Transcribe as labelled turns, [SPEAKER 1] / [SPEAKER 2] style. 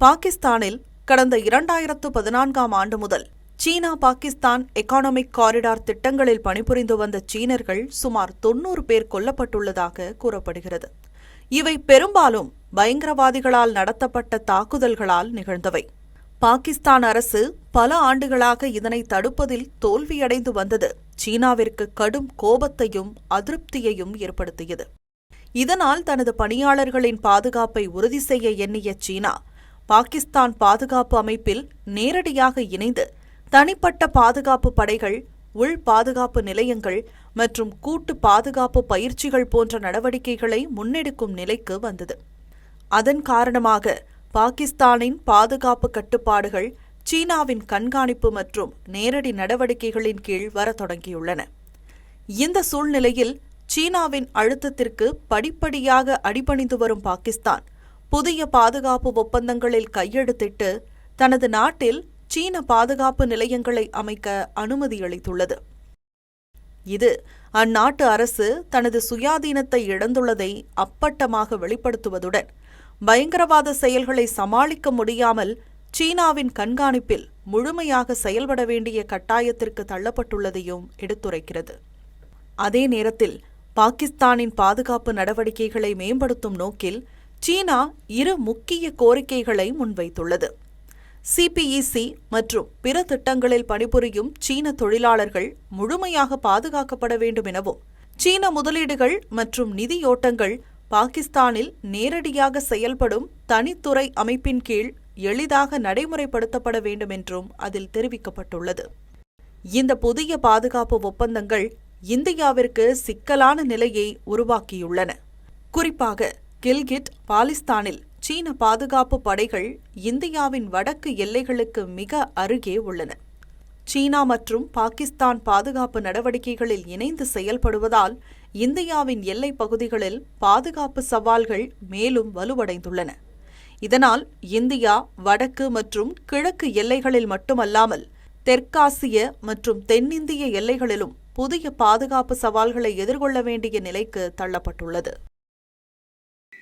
[SPEAKER 1] பாகிஸ்தானில் கடந்த இரண்டாயிரத்து பதினான்காம் ஆண்டு முதல் சீனா பாகிஸ்தான் எக்கானமிக் காரிடார் திட்டங்களில் பணிபுரிந்து வந்த சீனர்கள் சுமார் தொன்னூறு பேர் கொல்லப்பட்டுள்ளதாக கூறப்படுகிறது. இவை பெரும்பாலும் பயங்கரவாதிகளால் நடத்தப்பட்ட தாக்குதல்களால் நிகழ்ந்தவை. பாகிஸ்தான் அரசு பல ஆண்டுகளாக இதனை தடுப்பதில் தோல்வியடைந்து வந்தது. சீனாவிற்கு கடும் கோபத்தையும் அதிருப்தியையும் ஏற்படுத்தியது. இதனால் தனது பணியாளர்களின் பாதுகாப்பை உறுதி செய்ய எண்ணிய சீனா பாகிஸ்தான் பாதுகாப்பு அமைப்பில் நேரடியாக இணைந்து தனிப்பட்ட பாதுகாப்பு படைகள் உள் பாதுகாப்பு நிலையங்கள் மற்றும் கூட்டு பாதுகாப்பு பயிற்சிகள் போன்ற நடவடிக்கைகளை முன்னெடுக்கும் நிலைக்கு வந்தது. அதன் காரணமாக பாகிஸ்தானின் பாதுகாப்பு கட்டுப்பாடுகள் சீனாவின் கண்காணிப்பு மற்றும் நேரடி நடவடிக்கைகளின் கீழ் வரத் தொடங்கியுள்ளன. இந்த சூழ்நிலையில் சீனாவின் அழுத்தத்திற்கு படிப்படியாக அடிபணிந்து வரும் பாகிஸ்தான் புதிய பாதுகாப்பு ஒப்பந்தங்களில் கையெழுத்திட்டு தனது நாட்டில் சீன பாதுகாப்பு நிலையங்களை அமைக்க அனுமதியளித்துள்ளது இது அந்நாட்டு அரசு தனது சுயாதீனத்தை இழந்துள்ளதை அப்பட்டமாக வெளிப்படுத்துவதுடன் பயங்கரவாத செயல்களை சமாளிக்க முடியாமல் சீனாவின் கண்காணிப்பில் முழுமையாக செயல்பட வேண்டிய கட்டாயத்திற்கு தள்ளப்பட்டுள்ளதையும் எடுத்துரைக்கிறது. அதே நேரத்தில் பாகிஸ்தானின் பாதுகாப்பு நடவடிக்கைகளை மேம்படுத்தும் நோக்கில் சீனா இரு முக்கிய கோரிக்கைகளை முன்வைத்துள்ளது. சிபிஇசி மற்றும் பிற திட்டங்களில் பணிபுரியும் சீன தொழிலாளர்கள் முழுமையாக பாதுகாக்கப்பட வேண்டும் எனவும் சீன முதலீடுகள் மற்றும் நிதியோட்டங்கள் பாகிஸ்தானில் நேரடியாக செயல்படும் தனித்துறை அமைப்பின் கீழ் எளிதாக நடைமுறைப்படுத்தப்பட வேண்டும் என்றும் அதில் தெரிவிக்கப்பட்டுள்ளது. இந்த புதிய பாதுகாப்பு ஒப்பந்தங்கள் இந்தியாவிற்கு சிக்கலான நிலையை உருவாக்கியுள்ளன. குறிப்பாக கில்கிட் பாலிஸ்தானில் சீன பாதுகாப்பு படைகள் இந்தியாவின் வடக்கு எல்லைகளுக்கு மிக அருகே உள்ளன. சீனா மற்றும் பாகிஸ்தான் பாதுகாப்பு நடவடிக்கைகளில் இணைந்து செயல்படுவதால் இந்தியாவின் எல்லைப் பகுதிகளில் பாதுகாப்பு சவால்கள் மேலும் வலுவடைந்துள்ளன. இதனால் இந்தியா வடக்கு மற்றும் கிழக்கு எல்லைகளில் மட்டுமல்லாமல் தெற்காசிய மற்றும் தென்னிந்திய எல்லைகளிலும் புதிய பாதுகாப்பு சவால்களை எதிர்கொள்ள வேண்டிய நிலைக்கு தள்ளப்பட்டுள்ளது.